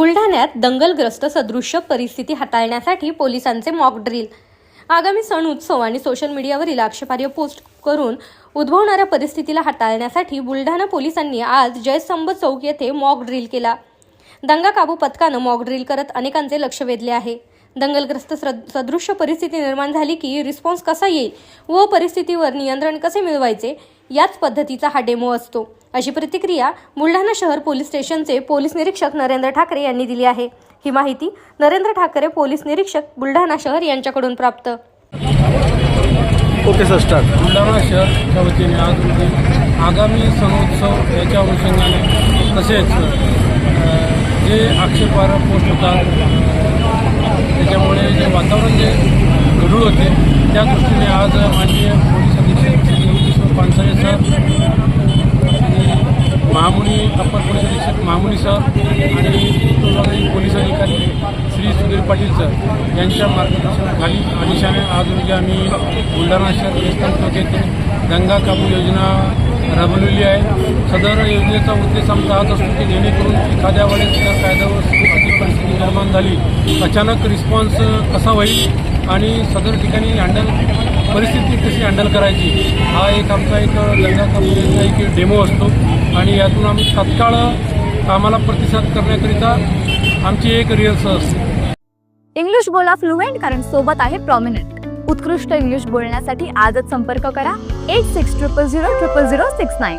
बुलढाण्यात दंगलग्रस्त सदृश्य परिस्थिती हाताळण्यासाठी पोलिसांचे मॉक ड्रिल आगामी सण उत्सव आणि सोशल मीडियावरील आक्षेपार्ह पोस्ट करून उद्भवणाऱ्या परिस्थितीला हाताळण्यासाठी बुलढाणा पोलिसांनी आज जयस्तंभ चौक येथे मॉक ड्रिल केला. दंगा काबू पथकानं मॉक ड्रिल करत अनेकांचे लक्ष वेधले आहे. दंगलग्रस्त सद- सदृश्य परिस्थिती निर्माण झाली की रिस्पॉन्स कसा येईल व परिस्थितीवर नियंत्रण कसे मिळवायचे याच पद्धतीचा हा डेमो असतो. अशी प्रतिक्रिया बुलढाणा शहर पोलीस स्टेशनचे पोलीस निरीक्षक नरेंद्र ठाकरे यांनी दिली आहे. ही माहिती नरेंद्र ठाकरे पोलीस निरीक्षक बुलढाणा शहर यांच्याकडून प्राप्त. ओके सर स्टार्ट बुलढाणा शहरच्या वतीने आज रोजी आगामी सणोत्सव याच्या अनुषंगाने तसेच जे आक्षेपार्ह पोस्ट होतात त्याच्यामुळे जे वातावरण जे गढूळ होते त्या दृष्टीने आज माननीय पोलीस अधीक्षक श्री योगेश्वर पानसरे सर आणि महामुनी अप्पर पोलीस अधीक्षक महामुनी सर आणि विभागीय पोलीस अधिकारी श्री सुधीर पाटील सर यांच्या मार्गदर्शनाखाली अनिशाने आज रोजी आम्ही बुलढाणा शहर रेस्टॉरंट येथे गंगा काबू योजना राबवलेली आहे. सदर योजनेचा उद्देश आमचा हाच असतो की जेणेकरून एखाद्या वेळेस जर कायद्यावर व परिस्थिती निर्माण झाली अचानक रिस्पॉन्स कसा होईल आणि सदर ठिकाणी हँडल परिस्थिती कशी हँडल करायची? हा एक आमचा एक गंगा कंपनीचा एक डेमो असतो. आणि यातून आम्ही तत्काळ कामाला प्रतिसाद करण्याकरिता आमची एक रिहर्सल असते. इंग्लिश बोला फ्लुएंट कारण सोबत आहे प्रॉमिनंट उत्कृष्ट इंग्लिश बोलण्यासाठी आजच संपर्क करा. Eight six triple zero triple zero six nine